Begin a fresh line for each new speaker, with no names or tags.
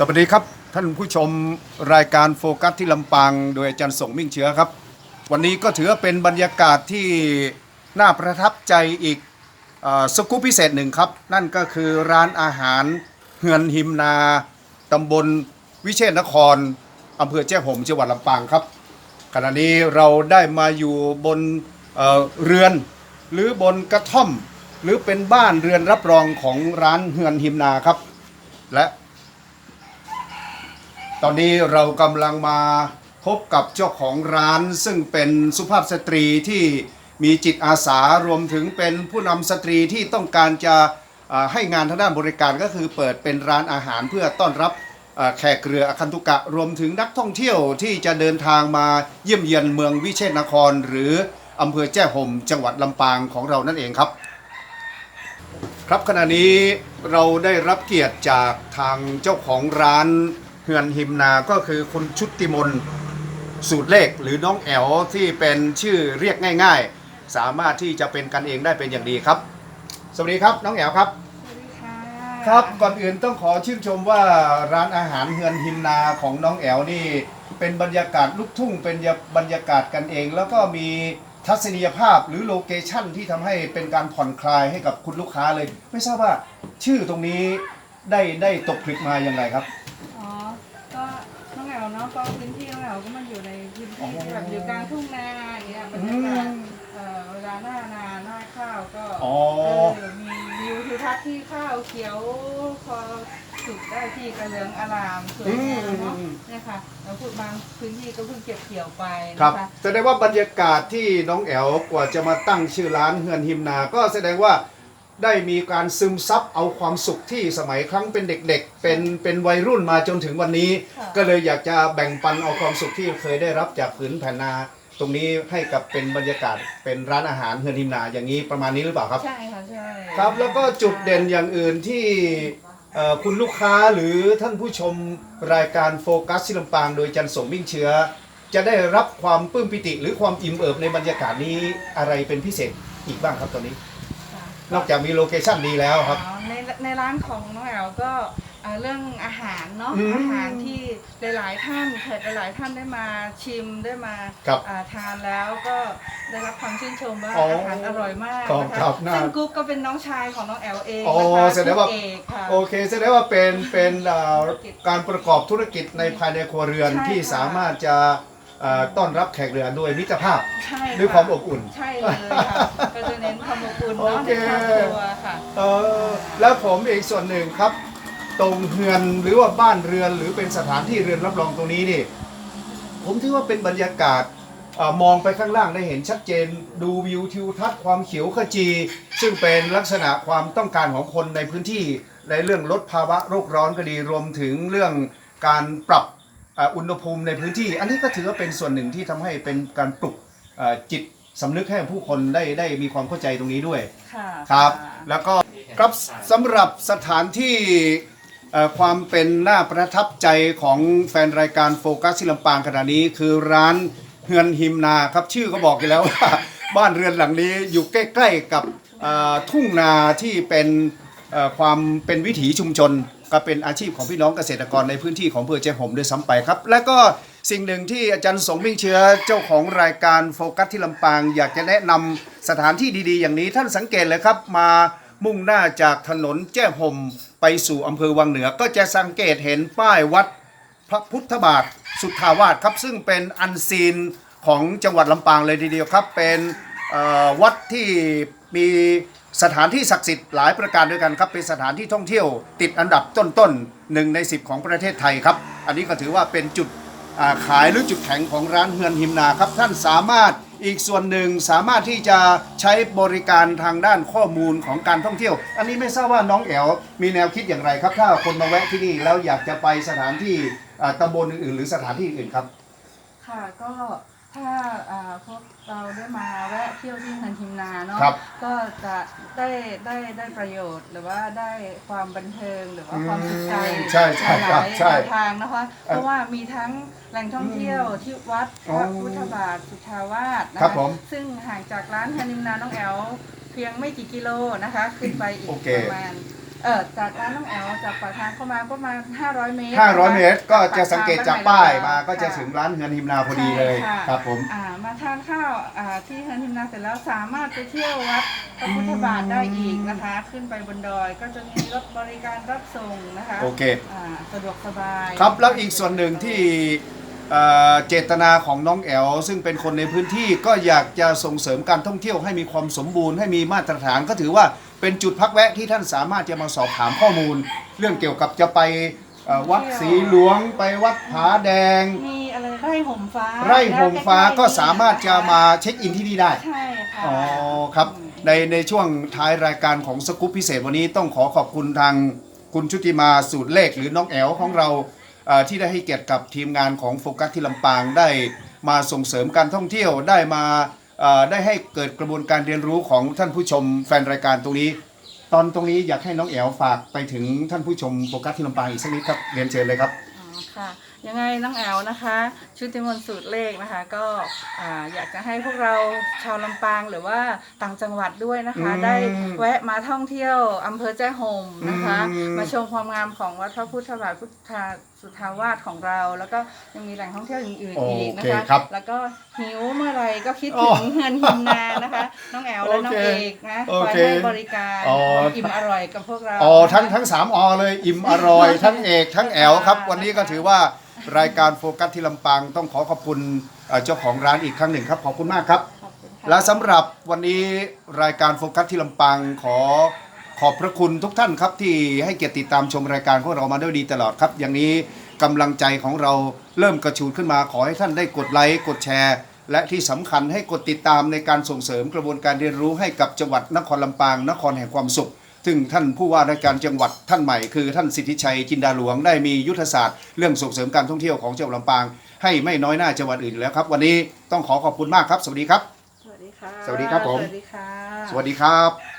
สวัสดีครับ ท่านผู้ชมรายการโฟกัสที่ลำปางโดยอาจารย์ส่งมิ่งเชื้อครับ วันนี้ก็ถือว่าเป็นบรรยากาศที่น่าประทับใจอีกเออสกู๊ปพิเศษหนึ่งครับ นั่นก็คือร้านอาหารเฮือนหิมนาตำบลวิเชษนครอำเภอแจ้ห่มจังหวัดลำปางครับ ขณะนี้เราได้มาอยู่บนเอ่อเรือนหรือบนกระท่อม หรือเป็นบ้านเรือนรับรองของร้านเฮือนหิมนาครับ และ ตอนนี้เรากำลังมาพบกับเจ้าของร้านซึ่งเป็นสุภาพสตรีที่มีจิตอาสารวมถึงเป็นผู้นำสตรีที่ต้องการจะให้งานทางด้านบริการก็คือเปิดเป็นร้านอาหารเพื่อต้อนรับแขกเรืออคันตุกะรวมถึงนักท่องเที่ยวที่จะเดินทางมาเยี่ยมเยียนเมืองวิเชษนคร หรืออำเภอแจ้ห่มจังหวัดลำปางของเรานั่นเองครับ ครับขณะนี้เราได้รับเกียรติจากทางเจ้าของร้าน ฮือนหิมนาก็คือคุณชุติมนสูตรเลขหรือน้องแอลที่เป็นชื่อเรียกง่าย ๆ สามารถที่จะเป็นกันเองได้เป็นอย่างดีครับ สวัสดีครับน้องแอลครับ
สวัสดีค่ะ
ครับก่อนอื่นต้องขอชื่นชมว่าร้านอาหารเฮือนหิมนาของน้องแอลนี่ เป็นบรรยากาศลูกทุ่งเป็นบรรยากาศกันเอง แล้วก็มีทัศนียภาพหรือโลเคชั่นที่ทำให้เป็นการผ่อนคลายให้กับคุณลูกค้าเลย ไม่ทราบว่าชื่อตรงนี้ได้ได้ตกผลึกมาอย่างไรครับ
แบบอยู่กลางทุ่งนาอย่างเงี้ยบรรยากาศ
อืม
เอ่อเวลาหน้านาหน้าข้าวก็
อ๋อ
เออมีวิวทิวทัศน์ที่ข้าวเขียวพอสุกได้ที่กระเหลืองอารามสวยงามเนาะ
อืม
เนี่ยค่ะแล้วพูดบางพื้นที่ก็เพิ่งเก็บเกี่ยวไป
ครับ
นะคะ
แสดงว่าบรรยากาศที่น้องแอลกว่าจะมาตั้งชื่อร้านเฮือนหิมนา ก็แสดงว่า ได้มีการซึมซับเอาความสุขที่สมัยครั้งเป็นเด็กๆ เป็นเป็นวัยรุ่นมาจนถึงวันนี้
ค่ะ
ก็เลยอยากจะแบ่งปันเอาความสุขที่เคยได้รับจากผืนแผ่นนา ตรงนี้ให้กับเป็นบรรยากาศเป็นร้านอาหารเฮือนหิมนาอย่างนี้ประมาณนี้หรือเปล่าครับ
ใช่ค่ะใช่
ครับแล้วก็จุดเด่นอย่างอื่นที่เอ่อคุณลูกค้าหรือท่านผู้ชมรายการโฟกัสที่ลำปางโดยจันทร์สมมิ่งเชื้อ จะได้รับความปลื้มปิติ หรือความอิ่มเอิบในบรรยากาศนี้อะไรเป็นพิเศษอีกบ้างครับตอนนี้
ค่ะ
นอกจากมีโลเคชั่นดีแล้วครับ
อ๋อในในร้านของน้องแอลก็เอ่อเรื่องอาหารเนาะ
อืม
อาหารที่หลาย ๆ ท่านแขกหลายๆท่านได้มาชิมได้มา
ครับ
อ่าทานแล้วก็ได้รับความชื่นชมว่า
อ๋อ
อาหารอร่อยมาก
ครับ
นะ
ครั
คะ
บน่า
ซึ่งกุ๊กก็เป็นน้องชายของน้องแอลเอง
อ๋อ
นะคะ
แสดงว่า
กุ๊กเอกค่ะ
โอเคแสดงว่าเป็นเป็นเอ่อการประกอบธุรกิจในภายในครัวเรือน
ใช่
ที่
ค่ะ
สามารถจะ เอ่อต้อนรับแขกเรือด้วยมิตรภาพ
ใช่
ด้วยความอบอุ่น
ใช่เลยค่ะก็จะเน้นความอบอุ่น
โอ
เนาะ
เค
ในครอบครัวค่ะ
เออแล้วผมอีกส่วนหนึ่งครับ ตรงเฮือนหรือว่าบ้านเรือนหรือเป็นสถานที่เรือนรับรองตรงนี้นี่ผมถือว่าเป็นบรรยากาศเออมองไปข้างล่างได้เห็นชัดเจน ดูวิวทิวทัศน์ความเขียวขจี ซึ่งเป็นลักษณะความต้องการของคนในพื้นที่ในเรื่องลดภาวะโรคร้อนก็ดีรวมถึงเรื่องการปรับเอ่ออุณหภูมิในพื้นที่ อันนี้ก็ถือว่าเป็นส่วนหนึ่งที่ทำให้เป็นการปลุกเอ่อจิตสำนึกให้ผู้คนได้ได้มีความเข้าใจตรงนี้ด้วย
ค่ะ
ครับะแล้วก็ครับสำหรับสถานที่เอ่อความเป็นน่าประทับใจของแฟนรายการโฟกัสที่ลำปางขณะนี้ คือร้านเฮือนหิมนาครับชื่อก็บอกอยู่แล้วว่าบ้านเรือนหลังนี้อยู่ใกล้ ๆ กับเอ่อทุ่งนาที่เป็นเอ่อความเป็นวิถีชุมชน ก็เป็นอาชีพของพี่น้องเกษตรกรในพื้นที่ของอำเภอเจ้าห่มด้วยซ้ำไปครับ และก็สิ่งหนึ่งที่อาจารย์สงมิ่งเชื้อเจ้าของรายการโฟกัสที่ลำปาง อยากจะแนะนำสถานที่ดีๆ อย่างนี้ท่านสังเกตเลยครับมามุ่งหน้าจากถนนแจ้ห่มไปสู่อำเภอวังเหนือ ก็จะสังเกตเห็นป้ายวัด พระพุทธบาทสุทธาวาสครับ ซึ่งเป็นอันซีนของจังหวัดลำปางเลยทีเดียวครับ เป็นเอ่อวัดที่มี สถานที่ศักดิ์สิทธิ์หลายประการด้วยกันครับเป็นสถานที่ท่องเที่ยว ติดอันดับต้นๆหนึ่งใน 10 ของประเทศไทยครับ อันนี้ก็ถือว่าเป็นจุดขายหรือจุดแข็งของร้านเฮือนหิมนาครับ ท่านสามารถอีกส่วนหนึ่งสามารถที่จะใช้บริการทางด้านข้อมูลของการท่องเที่ยว อันนี้ไม่ทราบว่าน้องแอลมีแนวคิดอย่างไรครับ ถ้าคนมาแวะที่นี่แล้วอยากจะไปสถานที่ตำบลอื่นๆ หรือสถานที่อื่นครับ
ค่ะก็ ถ้าอ่าพวกเราได้มาแวะเที่ยวที่เฮือนทิมนาเนาะ
ครับ
ก็จะได้ได้ได้ประโยชน์ หรือว่าได้ความบันเทิงหรือว่าความสุขใจ
อืมใช่ใช่ครับ
หลายๆ
ใช่
ทางนะคะเพราะว่ามีทั้งแหล่งท่องเที่ยวที่วัดพ
อ๋อ
ระพุทธบาทสุทธาวาสนะ
ครั
คะ
บผม
ซึ่งห่างจากร้านเฮือนทิมนาน้องแอลเพียงไม่กี่กิโลนะคะ ขึ้นไปอีก
โอเค
ประมาณ เออจากร้านน้องแอลจากปากทางเข้ามาประมาณ500 เมตร
500 เมตรก็จะสังเกตจากป้ายมาก็จะ
ค่
ถึงร้านเฮือนหิมนาพอดีเลย
ใช่ะ
ครับผม
อ่ามาทานข้าวอ่าที่เฮือนทิมนาเสร็จแล้วสามารถไปเที่ยววัดพระพุทธบาทได้อีกนะคะ ขึ้นไปบนดอยก็จะมีรถบริการรับส่งนะคะ
โอเค
อ่าสะดวกสบาย
ครับแล้วอีกส่วนหนึ่งที่เอ่อเจตนาของน้องแอลซึ่งเป็นคนในพื้นที่ก็อยากจะส่งเสริมการท่องเที่ยวให้มีความสมบูรณ์ให้มีมาตรฐานก็ถือว่า เป็นจุดพักแวะที่ท่านสามารถจะมาสอบถามข้อมูล เรื่องเกี่ยวกับจะไปเอ่อวัดศรีหลวงไปวัดผาแดง
มีอะไรไร่ห่มฟ้า
ไร่หงฟ้า
แล้วใล้ๆ
ก็สามารถจะมาเช็คอินที่นี่ได้
ใช่ค่ะ
อ๋อครับ ในในช่วงท้ายรายการของสกู๊ปพิเศษวันนี้ต้องขอขอบคุณทางคุณชุติมาสูตรเลขหรือน้องแอลของเราเอ่อที่ได้ให้เกียรติกับทีมงานของโฟกัสที่ลำปางได้มาส่งเสริมการท่องเที่ยวได้มาเอ่อ ได้ให้เกิดกระบวนการเรียนรู้ของท่านผู้ชมแฟนรายการตรงนี้ ตอนตรงนี้อยากให้น้องแอลฝากไปถึงท่านผู้ชมโฟกัสที่ลำปางอีกสักนิดครับเรียนเชิญเลยครับ
อ๋อค่ะยังไงน้องแอลนะคะ ชุติมนต์สูตรเลขนะคะ ก็อ่าอยากจะให้พวกเราชาวลำปางหรือว่าต่างจังหวัดด้วยนะคะ
อืม
ได้แวะมาท่องเที่ยวอำเภอแจ้ห่มนะคะ
อืม
มาชมความงามของวัดพระพุทธบาทพุทธาสุทาวาสของเรา แล้วก็ยังมีแหล่งท่องเที่ยวอื่นๆอีกนะ
โอ
คะ
เคครับ
แล้วก็หิวเมื่อไหรก็คิด
โอ้
ถึงเงินหิมนานะคะ น้องแอลและน้อง
โอเค
เอกนะ
โอ
คอย
เค
ให้บริการ
อ๋อ
อิ่มอร่อยกับพวกเรา
อ๋อทั้ง
นะคะ
ทั้งสามอเลยอิ่มอร่อย ทั้งเอกทั้งแอลครับ วันนี้ก็ถือว่ารายการโฟกัสที่ลำปางต้องขอขอบคุณเอ่อเจ้าของร้านอีกครั้งหนึ่งครับขอบคุณมากครับ
ขอบคุณค่ะ
และสำหรับวันนี้รายการโฟกัสที่ลำปางขอ ขอบพระคุณทุกท่านครับที่ให้เกียรติติดตามชมรายการของเรามาด้วยดีตลอดครับ อย่างนี้กำลังใจของเราเริ่มกระชูดขึ้นมา ขอให้ท่านได้กดไลค์กดแชร์ และที่สำคัญให้กดติดตามในการส่งเสริมกระบวนการเรียนรู้ให้กับจังหวัดนครลำปางนครแห่งความสุขซึ่งท่านผู้ว่าราชการจังหวัดท่านใหม่คือท่านสิทธิชัยจินดาหลวงได้มียุทธศาสตร์เรื่องส่งเสริมการท่องเที่ยวของจังหวัดลำปาง ให้ไม่น้อยหน้าจังหวัดอื่นอยู่แล้วครับ วันนี้ต้องขอขอบคุณมากครับ สวัสดีครับ
สวัสดีค่ะ
สวัสดีครับผม
สวัสดีค่ะ
สวัสดีครับ